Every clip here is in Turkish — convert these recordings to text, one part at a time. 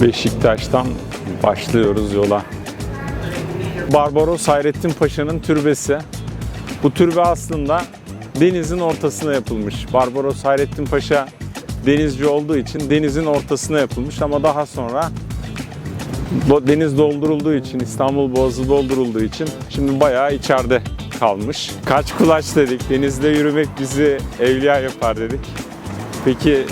Beşiktaş'tan başlıyoruz yola. Barbaros Hayrettin Paşa'nın türbesi. Bu türbe aslında denizin ortasına yapılmış. Barbaros Hayrettin Paşa denizci olduğu için denizin ortasına yapılmış ama daha sonra deniz doldurulduğu için, İstanbul Boğazı doldurulduğu için şimdi bayağı içeride kalmış. Kaç kulaç dedik, denizde yürümek bizi evliya yapar dedik. Peki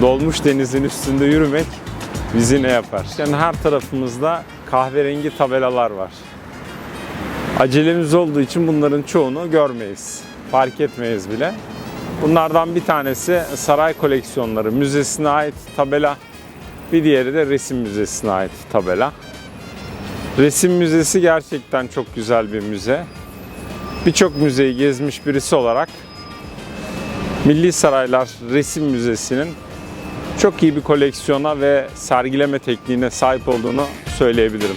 dolmuş denizin üstünde yürümek bizi ne yapar? Yani her tarafımızda kahverengi tabelalar var. Acelemiz olduğu için bunların çoğunu görmeyiz. Fark etmeyiz bile. Bunlardan bir tanesi Saray Koleksiyonları Müzesi'ne ait tabela. Bir diğeri de Resim Müzesi'ne ait tabela. Resim Müzesi gerçekten çok güzel bir müze. Birçok müzeyi gezmiş birisi olarak Milli Saraylar Resim Müzesi'nin çok iyi bir koleksiyona ve sergileme tekniğine sahip olduğunu söyleyebilirim.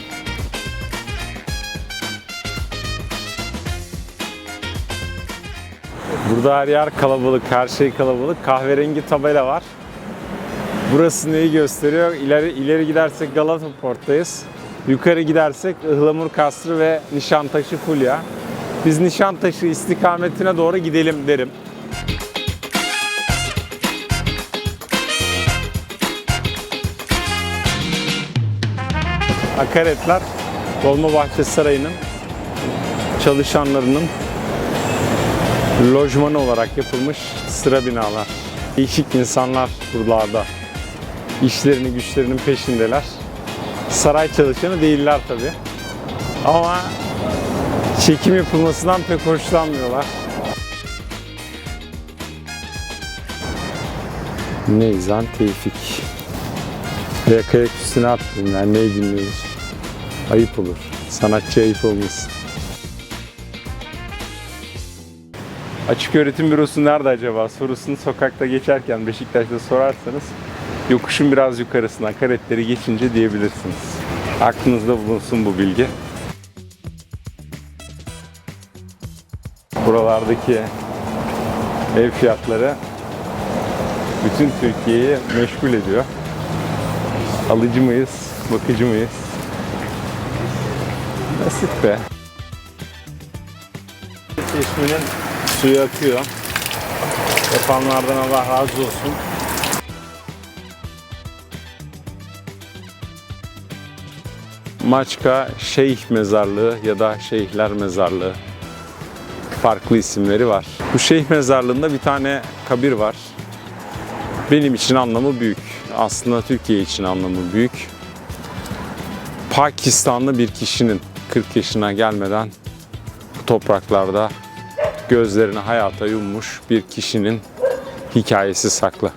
Burada her yer kalabalık, her şey kalabalık. Kahverengi tabela var. Burası neyi gösteriyor? İleri, ileri gidersek Galata Port'tayız. Yukarı gidersek Ihlamur Kasrı ve Nişantaşı Fulya. Biz Nişantaşı istikametine doğru gidelim derim. Akaretler Dolmabahçe Sarayı'nın çalışanlarının lojmanı olarak yapılmış sıra binalar. Değişik insanlar buralarda. İşlerini güçlerinin peşindeler. Saray çalışanı değiller tabi. Ama çekim yapılmasından pek hoşlanmıyorlar. Neyzan Tevfik. Ayak ayak üstüne attım yani neyi dinliyoruz? Ayıp olur. Sanatçı ayıp olmasın. Açık öğretim bürosu nerede acaba sorusunu sokakta geçerken Beşiktaş'ta sorarsanız yokuşun biraz yukarısına karetleri geçince diyebilirsiniz. Aklınızda bulunsun bu bilgi. Buralardaki ev fiyatları bütün Türkiye'yi meşgul ediyor. Alıcı mıyız, bakıcı mıyız? Nasip be. Çeşmenin suyu akıyor. Yapanlardan Allah razı olsun. Maçka Şeyh Mezarlığı ya da Şeyhler Mezarlığı farklı isimleri var. Bu Şeyh Mezarlığı'nda bir tane kabir var. Benim için anlamı büyük. Aslında Türkiye için anlamı büyük. Pakistanlı bir kişinin 40 yaşına gelmeden bu topraklarda gözlerini hayata yummuş bir kişinin hikayesi saklı.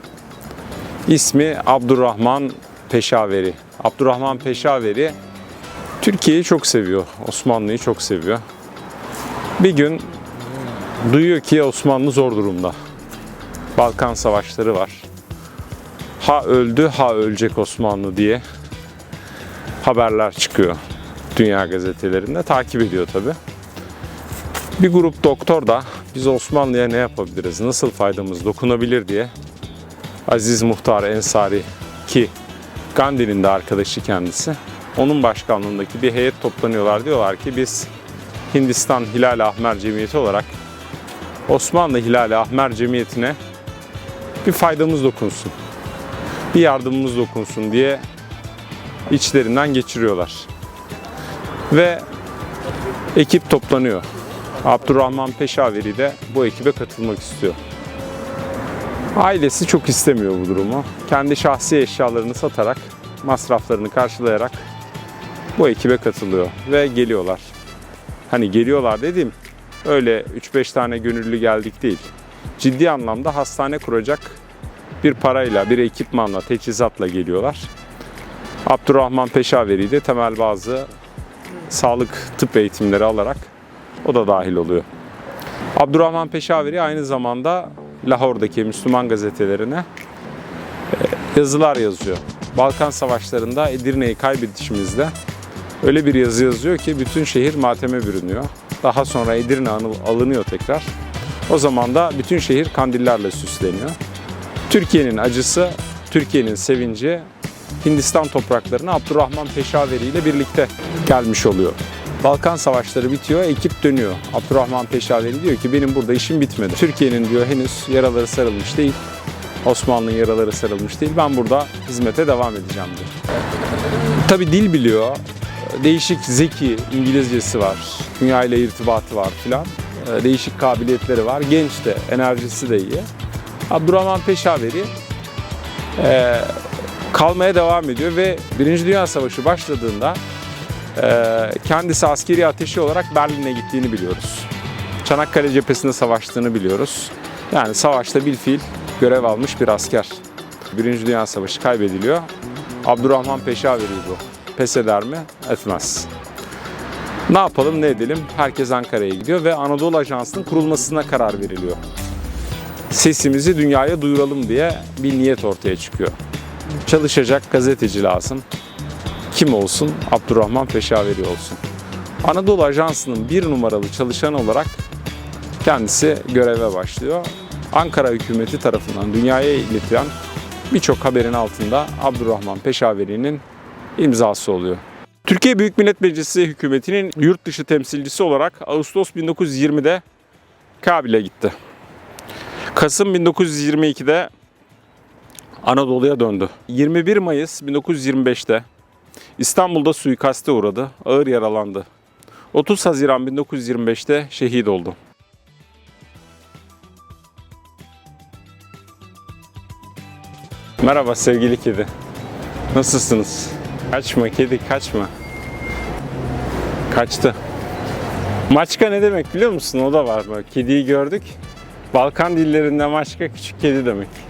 İsmi Abdurrahman Peşaveri. Abdurrahman Peşaveri Türkiye'yi çok seviyor, Osmanlı'yı çok seviyor. Bir gün duyuyor ki Osmanlı zor durumda. Balkan savaşları var. Ha öldü ha ölecek Osmanlı diye haberler çıkıyor dünya gazetelerinde. Takip ediyor tabi. Bir grup doktor da biz Osmanlı'ya ne yapabiliriz, nasıl faydamız dokunabilir diye Aziz Muhtar Ensari ki Gandhi'nin de arkadaşı kendisi. Onun başkanlığındaki bir heyet toplanıyorlar. Diyorlar ki biz Hindistan Hilal Ahmer Cemiyeti olarak Osmanlı Hilal Ahmer Cemiyeti'ne bir faydamız dokunsun. Bir yardımımız dokunsun diye içlerinden geçiriyorlar. Ve ekip toplanıyor. Abdurrahman Peşaveri de bu ekibe katılmak istiyor. Ailesi çok istemiyor bu durumu. Kendi şahsi eşyalarını satarak, masraflarını karşılayarak bu ekibe katılıyor ve geliyorlar. Hani geliyorlar dediğim öyle 3-5 tane gönüllü geldik değil. Ciddi anlamda hastane kuracak bir parayla, bir ekipmanla, teçhizatla geliyorlar. Abdurrahman Peşaveri de temel bazı sağlık tıp eğitimleri alarak o da dahil oluyor. Abdurrahman Peşaveri aynı zamanda Lahor'daki Müslüman gazetelerine e, yazılar yazıyor. Balkan Savaşları'nda Edirne'yi kaybedişimizde öyle bir yazı yazıyor ki bütün şehir mateme bürünüyor. Daha sonra Edirne alınıyor tekrar. O zaman da bütün şehir kandillerle süsleniyor. Türkiye'nin acısı, Türkiye'nin sevinci Hindistan topraklarına Abdurrahman Peşaveri ile birlikte gelmiş oluyor. Balkan savaşları bitiyor, ekip dönüyor. Abdurrahman Peşaveri diyor ki benim burada işim bitmedi. Türkiye'nin diyor henüz yaraları sarılmış değil. Osmanlı'nın yaraları sarılmış değil. Ben burada hizmete devam edeceğim diyor. Tabi dil biliyor. Değişik zeki, İngilizcesi var. Dünya ile irtibatı var filan. Ee, Değişik kabiliyetleri var. Genç de, enerjisi de iyi. Abdurrahman Peşaveri e, kalmaya devam ediyor ve Birinci Dünya Savaşı başladığında e, kendisi askeri ateşi olarak Berlin'e gittiğini biliyoruz. Çanakkale cephesinde savaştığını biliyoruz. Yani savaşta bilfiil görev almış bir asker. Birinci Dünya Savaşı kaybediliyor. Abdurrahman Peşaveri bu. Pes eder mi? Etmez. Ne yapalım ne edelim? Herkes Ankara'ya gidiyor ve Anadolu Ajansı'nın kurulmasına karar veriliyor. Sesimizi dünyaya duyuralım diye bir niyet ortaya çıkıyor. Çalışacak gazeteci lazım. Kim olsun? Abdurrahman Peşaveri olsun. Anadolu Ajansı'nın bir numaralı çalışan olarak kendisi göreve başlıyor. Ankara hükümeti tarafından dünyaya iletilen birçok haberin altında Abdurrahman Peşaveri'nin imzası oluyor. Türkiye Büyük Millet Meclisi hükümetinin yurt dışı temsilcisi olarak Ağustos 1920'de Kabil'e gitti. Kasım 1922'de Anadolu'ya döndü. 21 Mayıs 1925'te İstanbul'da suikaste uğradı, ağır yaralandı. 30 Haziran 1925'te şehit oldu. Merhaba sevgili kedi. Nasılsınız? Kaçma kedi kaçma. Kaçtı. Maçka ne demek biliyor musun? O da var bak. Kediyi gördük. Balkan dillerinde maçka küçük kedi demek.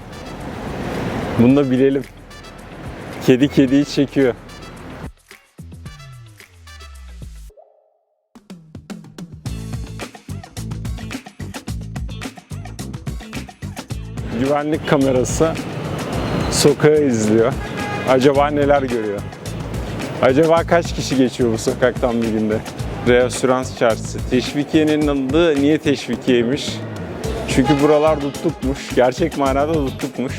Bunu da bilelim. Kedi kediyi çekiyor. Güvenlik kamerası sokağı izliyor. Acaba neler görüyor? Acaba kaç kişi geçiyor bu sokaktan bir günde? Reasürans çarşısı. Teşvikiye'nin adı niye teşvikiyeymiş? Çünkü buralar tutukmuş. Gerçek manada tutukmuş.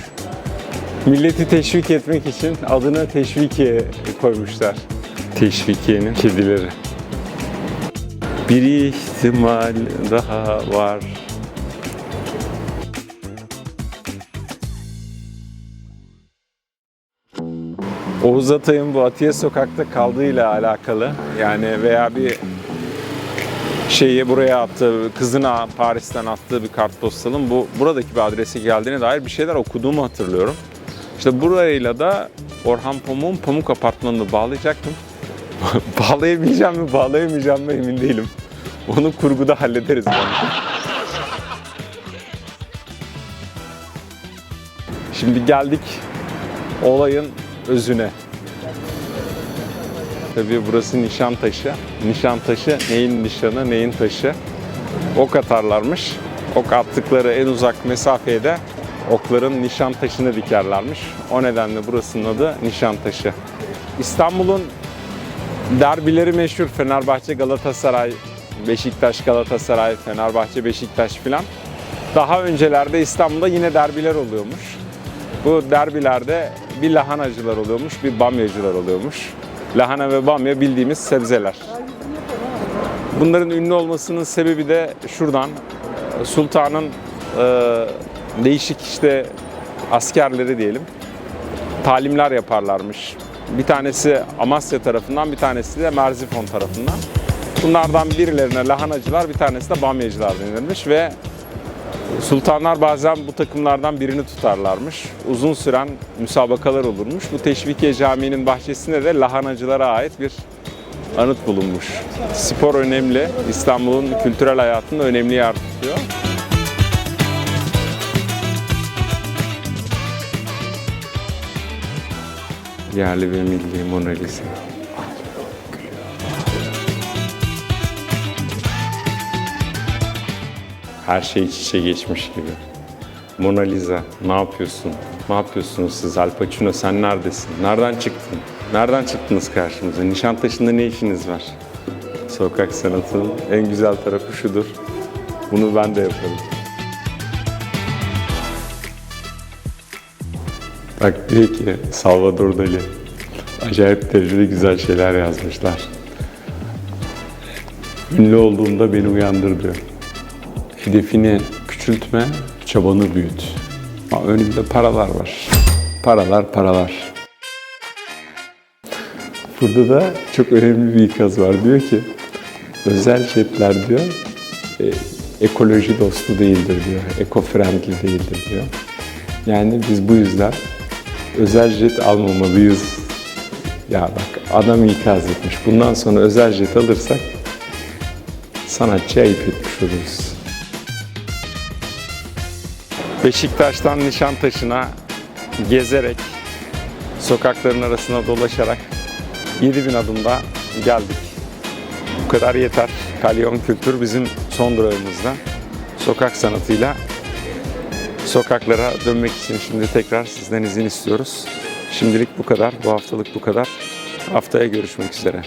Milleti teşvik etmek için adını Teşvikiye koymuşlar. Teşvikiye'nin kedileri. Bir ihtimal daha var. Oğuz Atay'ın bu Atiye Sokak'ta kaldığıyla alakalı yani veya bir şeyi buraya attığı, kızına Paris'ten attığı bir kartpostalın bu buradaki bir adrese geldiğine dair bir şeyler okuduğumu hatırlıyorum. İşte burayla da Orhan Pamuk'un Pamuk Apartmanı'nı bağlayacaktım. Bağlayabileceğim mi, bağlayamayacağım mı emin değilim. Onu kurguda hallederiz. Şimdi geldik olayın özüne. Tabii burası Nişantaşı. Nişantaşı neyin nişanı, neyin taşı? Ok atarlarmış. Ok attıkları en uzak mesafeye de okların nişan taşını dikerlermiş. O nedenle burasının adı Nişantaşı. İstanbul'un derbileri meşhur. Fenerbahçe, Galatasaray, Beşiktaş, Galatasaray, Fenerbahçe, Beşiktaş filan. Daha öncelerde İstanbul'da yine derbiler oluyormuş. Bu derbilerde bir lahanacılar oluyormuş, bir bamyacılar oluyormuş. Lahana ve bamya bildiğimiz sebzeler. Bunların ünlü olmasının sebebi de şuradan. Sultanın e, değişik işte askerleri diyelim talimler yaparlarmış. Bir tanesi Amasya tarafından, bir tanesi de Merzifon tarafından. Bunlardan birilerine lahanacılar, bir tanesi de bamyacılar denilmiş ve Sultanlar bazen bu takımlardan birini tutarlarmış. Uzun süren müsabakalar olurmuş. Bu Teşvikiye Camii'nin bahçesinde de lahanacılara ait bir anıt bulunmuş. Spor önemli. İstanbul'un kültürel hayatında önemli yer tutuyor. Yerli ve milli Mona Lisa. Her şey iç içe geçmiş gibi. Mona Lisa, ne yapıyorsun? Ne yapıyorsunuz siz? Al Pacino sen neredesin? Nereden çıktın? Nereden çıktınız karşımıza? Nişantaşı'nda ne işiniz var? Sokak sanatının en güzel tarafı şudur. Bunu ben de yaparım. Bak diyor ki Salvador Dali. Acayip derecede güzel şeyler yazmışlar. Ünlü olduğunda beni uyandır diyor. Hedefini küçültme, çabanı büyüt. Ha, önümde paralar var. Paralar, paralar. Burada da çok önemli bir ikaz var. Diyor ki, özel jetler diyor, e, ekoloji dostu değildir diyor. Eco-friendly değildir diyor. Yani biz bu yüzden özel jet almamalıyız. Ya bak adam ikaz etmiş. Bundan sonra özel jet alırsak sanatçı ayıp etmiş oluruz. Beşiktaş'tan Nişantaşı'na gezerek, sokakların arasına dolaşarak 7000 adımda geldik. Bu kadar yeter. Kalyon Kültür bizim son durağımızda. Sokak sanatıyla sokaklara dönmek için şimdi tekrar sizden izin istiyoruz. Şimdilik bu kadar. Bu haftalık bu kadar. Haftaya görüşmek üzere.